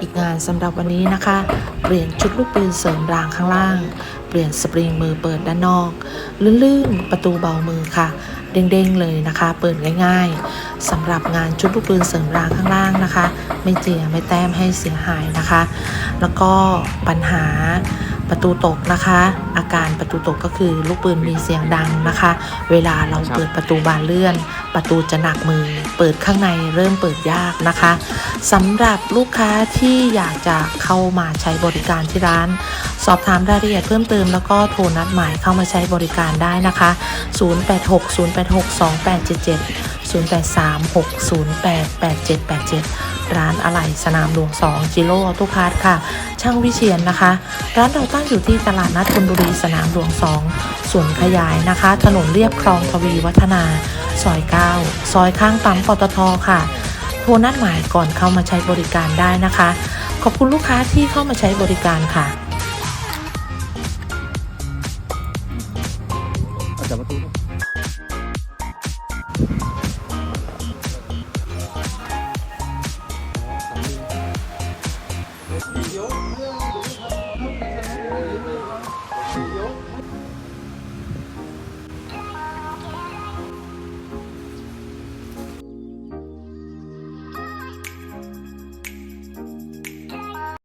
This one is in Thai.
อีกงานสำหรับวันนี้นะคะ เปลี่ยนชุดลูกปืนเสริมรางข้างล่าง เปลี่ยนสปริงมือเปิดด้านนอก ลื่นๆ ประตูเบามือค่ะ เด้งๆ เลยนะคะ เปิดง่ายๆสำหรับงานชุดลูกปืนเสริมรางข้างล่างนะคะ ไม่เจียไม่แต้มให้เสียหายนะคะ แล้วก็ปัญหาประตูตกนะคะ อาการประตูตกก็คือลูกปืนมีเสียงดังนะคะ เวลาเราเปิดประตูบานเลื่อน ประตูจะหนักมือ เปิดข้างในเริ่มเปิดยากนะคะ สำหรับลูกค้าที่อยากจะเข้ามาใช้บริการที่ร้าน สอบถามรายละเอียดเพิ่มเติมแล้วก็โทรนัดหมายเข้ามาใช้บริการได้นะคะ 0860862877 083-6088787 ร้านอะไหล่สนามหลวง 2 จิโร่ออโต้พาร์ทค่ะ ช่างวิเชียนนะคะ ร้านเราตั้งอยู่ที่ตลาดนัดธนบุรีสนามหลวง 2 ส่วนขยายนะคะ ถนนเรียบคลองทวีวัฒนา ซอย 9 ซอยข้างปั๊มปตทค่ะ รนัดหมายก่อนเข้ามาใช้บริการได้นะคะ ขอบคุณลูกค้าที่เข้ามาใช้บริการค่ะจับประตู